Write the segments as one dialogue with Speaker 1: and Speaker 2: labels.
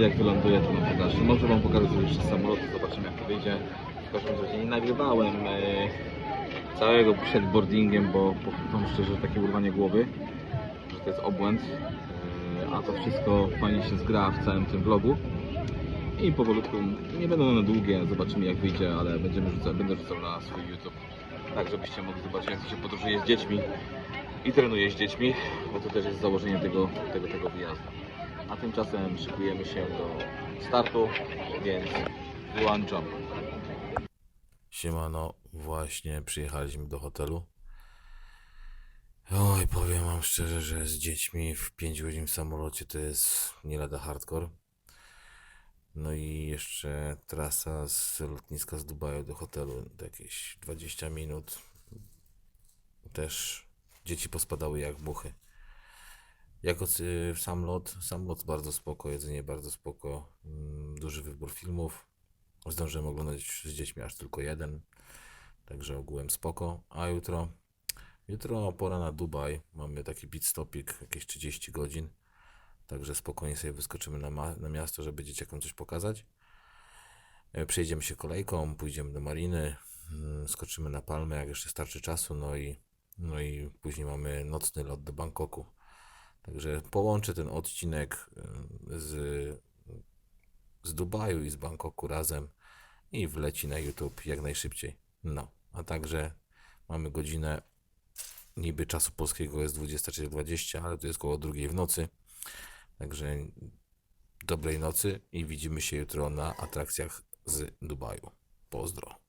Speaker 1: Jak wyląduję, to wam pokażę. Może wam pokażę jeszcze z samolotu, zobaczymy jak to wyjdzie. W każdym razie nie nagrywałem e, całego przed boardingiem, bo powiem szczerze, takie urwanie głowy, że to jest obłęd. E, a to wszystko fajnie się zgra w całym tym vlogu. I powolutku, nie będą one długie, zobaczymy jak wyjdzie, ale będziemy rzucać, będę rzucał na swój YouTube. Tak, żebyście mogli zobaczyć jak się podróżuje z dziećmi i trenuje z dziećmi, bo to też jest założenie tego, tego, tego wyjazdu. A tymczasem szykujemy się do startu, więc jump.
Speaker 2: Siemano, właśnie przyjechaliśmy do hotelu. Oj, powiem wam szczerze, że z dziećmi w 5 godzin w samolocie to jest nie lada hardcore. No i jeszcze trasa z lotniska z Dubaju do hotelu to jakieś 20 minut. Też dzieci pospadały jak muchy. Jako y, sam lot, sam lot bardzo spoko, jedzenie bardzo spoko, mm, duży wybór filmów. Zdążyłem oglądać z dziećmi aż tylko jeden, także ogółem spoko. A jutro, jutro pora na Dubaj. Mamy taki pit stopik, jakieś 30 godzin. Także spokojnie sobie wyskoczymy na, na miasto, żeby dzieciakom coś pokazać. E, Przejdziemy się kolejką, pójdziemy do mariny, mm, skoczymy na Palmę, jak jeszcze starczy czasu, no i, no i później mamy nocny lot do Bangkoku. Także połączę ten odcinek y, z, z Dubaju i z Bangkoku razem i wleci na YouTube jak najszybciej. No, a także mamy godzinę niby czasu polskiego jest 23.20, ale to jest koło drugiej w nocy. Także dobrej nocy i widzimy się jutro na atrakcjach z Dubaju. Pozdro.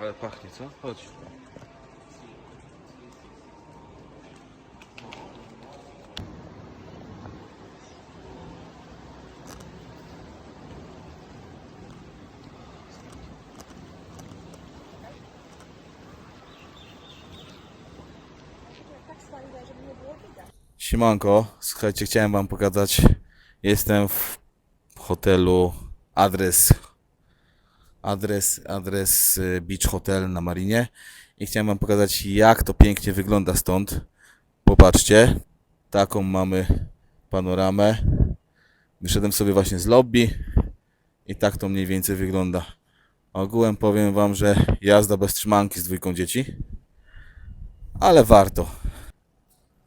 Speaker 1: Ale pachnie, co? Chodź. Siemanko, słuchajcie, chciałem wam pokazać. Jestem w hotelu adres adres, adres y, Beach Hotel na Marinie i chciałem wam pokazać jak to pięknie wygląda stąd. Popatrzcie, taką mamy panoramę. Wyszedłem sobie właśnie z lobby i tak to mniej więcej wygląda. Ogółem powiem wam, że jazda bez trzymanki z dwójką dzieci, ale warto.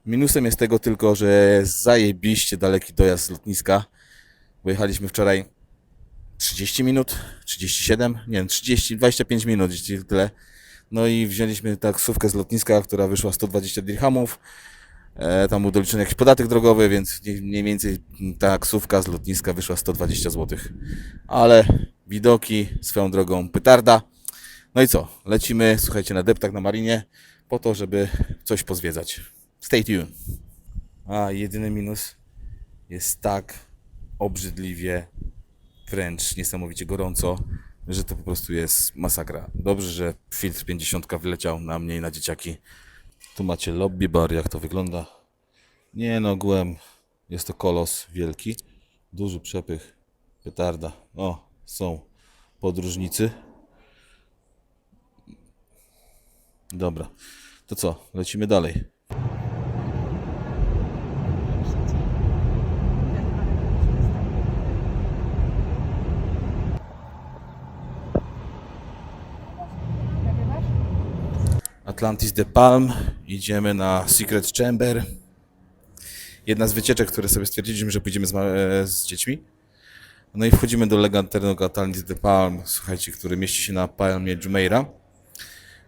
Speaker 1: Minusem jest tego tylko, że zajebiście daleki dojazd z lotniska. Bo jechaliśmy wczoraj 30 minut, 37, nie wiem, 30, 25 minut, gdzieś tyle. No i wzięliśmy taksówkę z lotniska, która wyszła 120 dirhamów. E, tam był doliczony jakiś podatek drogowy, więc mniej- więcej taksówka z lotniska wyszła 120 zł. Ale widoki swoją drogą pytarda. No i co? Lecimy, słuchajcie, na deptak na marinie po to, żeby coś pozwiedzać. Stay tuned. A jedyny minus jest tak obrzydliwie wręcz niesamowicie gorąco, że to po prostu jest masakra. Dobrze, że filtr 50 wyleciał na mnie i na dzieciaki. Tu macie lobby bar, jak to wygląda. Nie no, ogółem jest to kolos wielki. Duży przepych, petarda. O, są podróżnicy. Dobra, to co? Lecimy dalej. Atlantis de Palm. Idziemy na Secret Chamber. Jedna z wycieczek, które sobie stwierdziliśmy, że pójdziemy z, e, z dziećmi. No i wchodzimy do legendarnego Atlantis de Palm, słuchajcie, który mieści się na Palmie Jumeirah.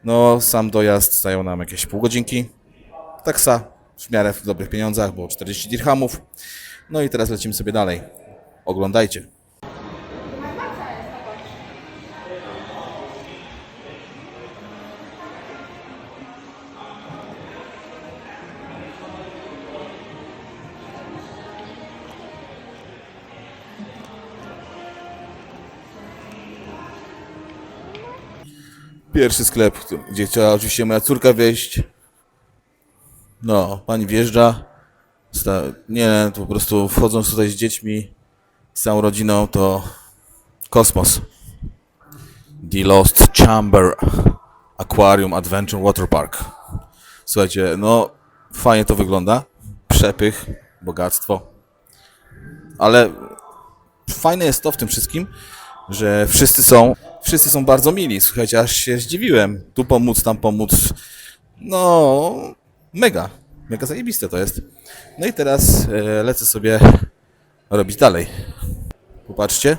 Speaker 1: No, sam dojazd zajął nam jakieś pół godzinki. Taksa w miarę w dobrych pieniądzach, było 40 dirhamów. No i teraz lecimy sobie dalej. Oglądajcie. Pierwszy sklep, gdzie chciała oczywiście moja córka wejść. No, pani wjeżdża. Nie, to po prostu wchodząc tutaj z dziećmi, z całą rodziną, to kosmos. The Lost Chamber Aquarium Adventure Water Park. Słuchajcie, no fajnie to wygląda. Przepych, bogactwo. Ale fajne jest to w tym wszystkim, że wszyscy są, wszyscy są bardzo mili. Słuchajcie, aż się zdziwiłem. Tu pomóc, tam pomóc. No, mega, mega zajebiste to jest. No i teraz e, lecę sobie robić dalej. Popatrzcie.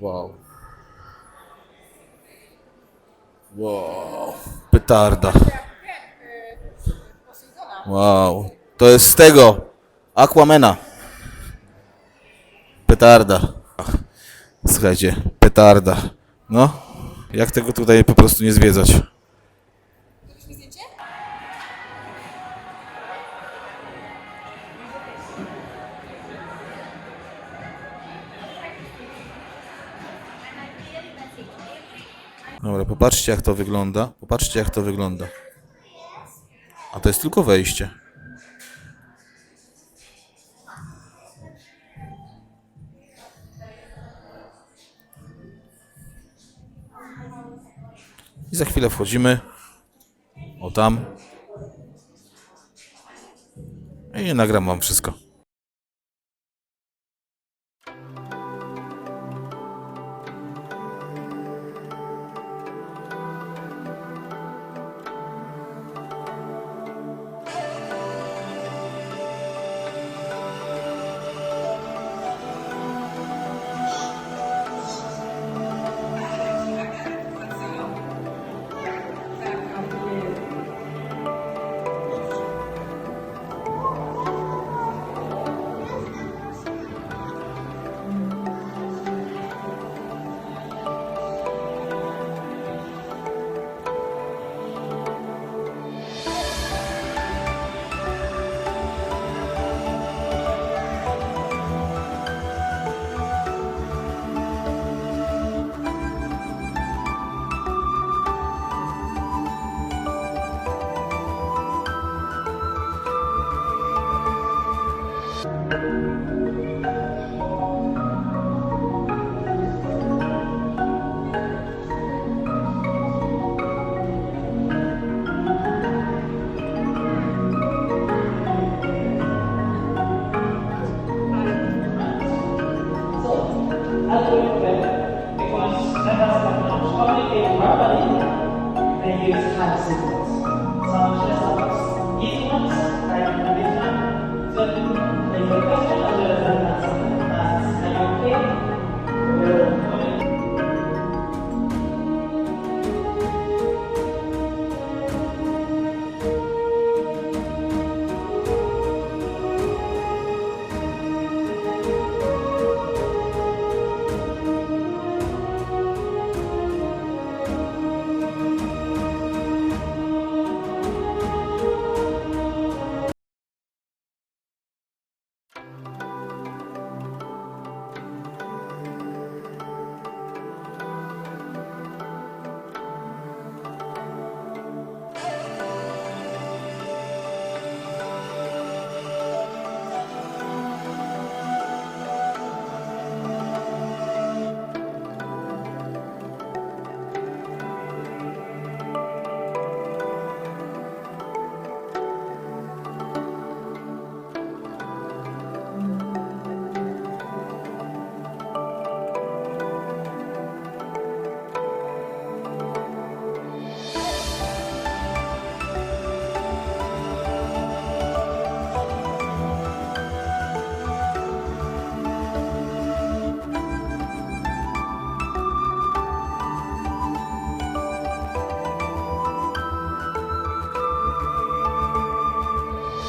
Speaker 1: Wow. Wow. Petarda. Wow. To jest z tego. Aquamena. Petarda. Słuchajcie, petarda. No, jak tego tutaj po prostu nie zwiedzać? Dobra, popatrzcie jak to wygląda. Popatrzcie jak to wygląda. A to jest tylko wejście. I za chwilę wchodzimy. O tam. I nagram wam wszystko.
Speaker 3: these types of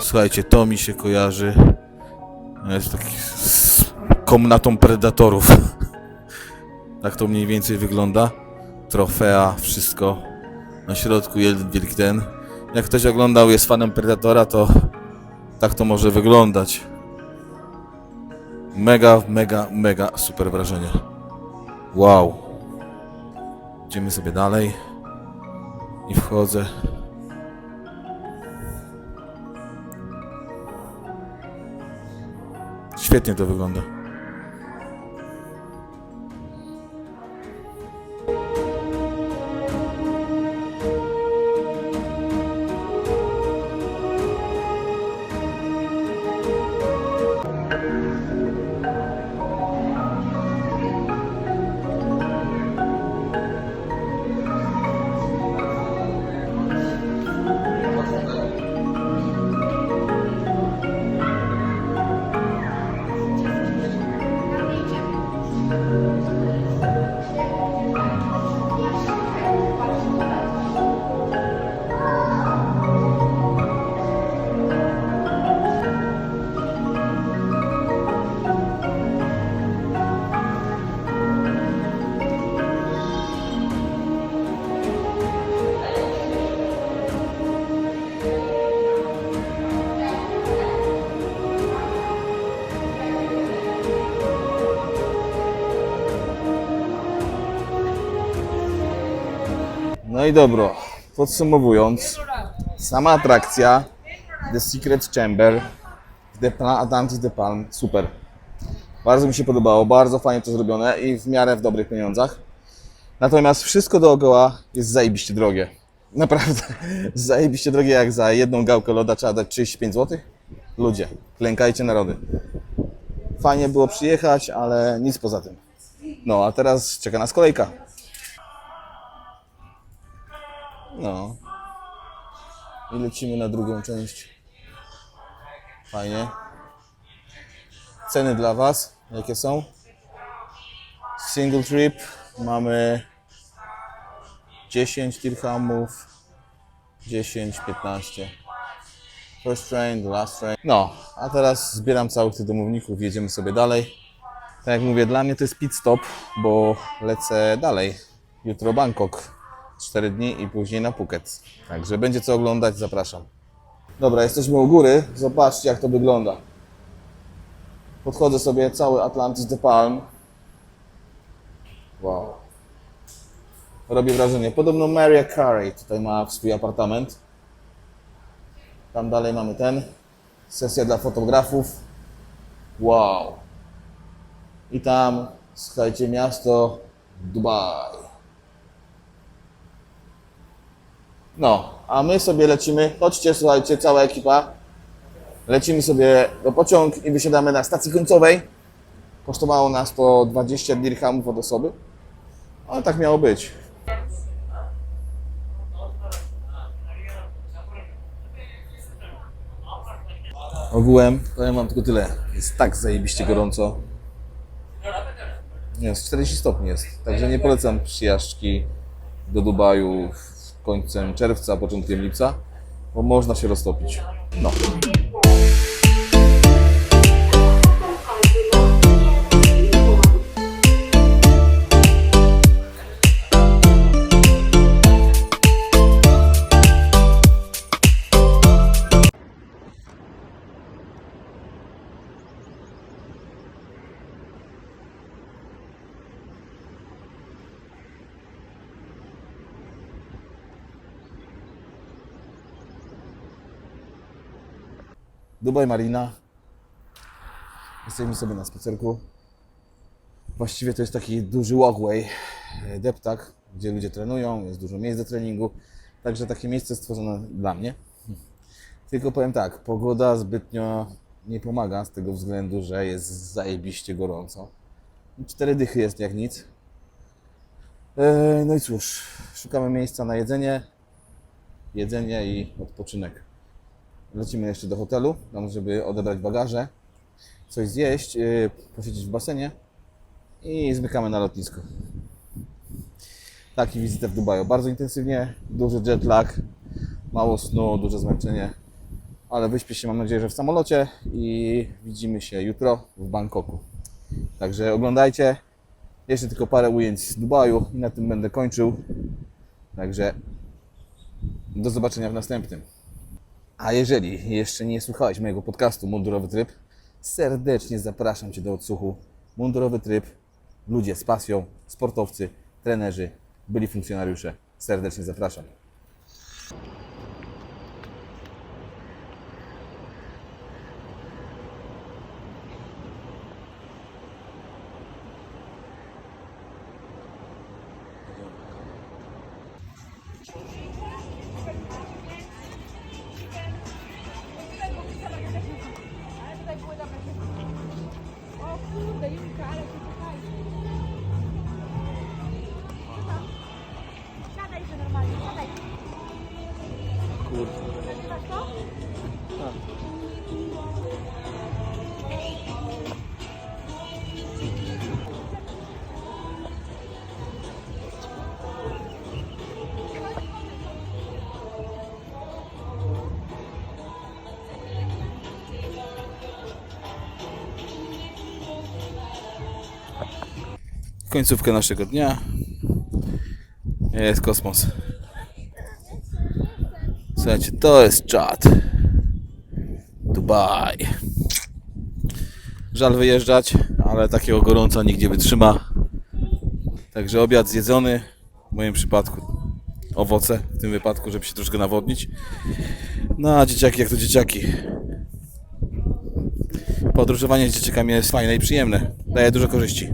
Speaker 1: Słuchajcie, to mi się kojarzy. Jest taki z komnatą predatorów. Tak to mniej więcej wygląda. Trofea, wszystko. Na środku jeden wielki ten. Jak ktoś oglądał, jest fanem Predatora, to tak to może wyglądać. Mega, mega, mega super wrażenie. Wow. Idziemy sobie dalej. I wchodzę. Świetnie to wygląda. No i dobro, podsumowując, sama atrakcja The Secret Chamber The Atlantis The Palm, super. Bardzo mi się podobało, bardzo fajnie to zrobione i w miarę w dobrych pieniądzach. Natomiast wszystko dookoła jest zajebiście drogie. Naprawdę, zajebiście drogie jak za jedną gałkę loda trzeba dać 35 zł. Ludzie, klękajcie narody. Fajnie było przyjechać, ale nic poza tym. No, a teraz czeka nas kolejka. No. I lecimy na drugą część. Fajnie. Ceny dla Was, jakie są? Single trip mamy 10 dirhamów, 10, 15. First train, the last train. No, a teraz zbieram całych tych domowników, jedziemy sobie dalej. Tak jak mówię, dla mnie to jest pit stop, bo lecę dalej. Jutro Bangkok. 4 dni i później na Phuket. Także będzie co oglądać, zapraszam. Dobra, jesteśmy u góry. Zobaczcie jak to wygląda. Podchodzę sobie cały Atlantis de Palm. Wow. Robi wrażenie. Podobno Mariah Carey tutaj ma swój apartament. Tam dalej mamy ten. Sesja dla fotografów. Wow. I tam, słuchajcie, miasto Dubaj. No, a my sobie lecimy. Chodźcie, słuchajcie, cała ekipa. Lecimy sobie do pociąg i wysiadamy na stacji końcowej. Kosztowało nas to 20 dirhamów od osoby. Ale tak miało być. Ogółem, powiem wam tylko tyle. Jest tak zajebiście gorąco. Z 40 stopni jest. Także nie polecam przyjażdżki do Dubaju końcem czerwca, początkiem lipca, bo można się roztopić. No. Dubaj Marina. Jesteśmy sobie na spacerku. Właściwie to jest taki duży walkway, e, deptak, gdzie ludzie trenują, jest dużo miejsc do treningu. Także takie miejsce stworzone dla mnie. Tylko powiem tak, pogoda zbytnio nie pomaga z tego względu, że jest zajebiście gorąco. Cztery dychy jest jak nic. E, No i cóż, szukamy miejsca na jedzenie, jedzenie i odpoczynek. Lecimy jeszcze do hotelu, tam żeby odebrać bagaże, coś zjeść, yy, posiedzieć w basenie i zmykamy na lotnisko. Taki wizytę w Dubaju. Bardzo intensywnie, duży jet lag, mało snu, duże zmęczenie, ale wyśpię się mam nadzieję, że w samolocie i widzimy się jutro w Bangkoku. Także oglądajcie. Jeszcze tylko parę ujęć z Dubaju i na tym będę kończył. Także do zobaczenia w następnym. A jeżeli jeszcze nie słuchałeś mojego podcastu Mundurowy Tryb, serdecznie zapraszam Cię do odsłuchu. Mundurowy Tryb, ludzie z pasją, sportowcy, trenerzy, byli funkcjonariusze. Serdecznie zapraszam.
Speaker 4: aí, cara.
Speaker 1: Końcówka naszego dnia. Jest kosmos. Słuchajcie, to jest czat. Dubaj. Żal wyjeżdżać, ale takiego gorąca nikt nie wytrzyma. Także obiad zjedzony. W moim przypadku owoce, w tym wypadku, żeby się troszkę nawodnić. No a dzieciaki jak to dzieciaki. Podróżowanie z dzieciakami jest fajne i przyjemne. Daje dużo korzyści.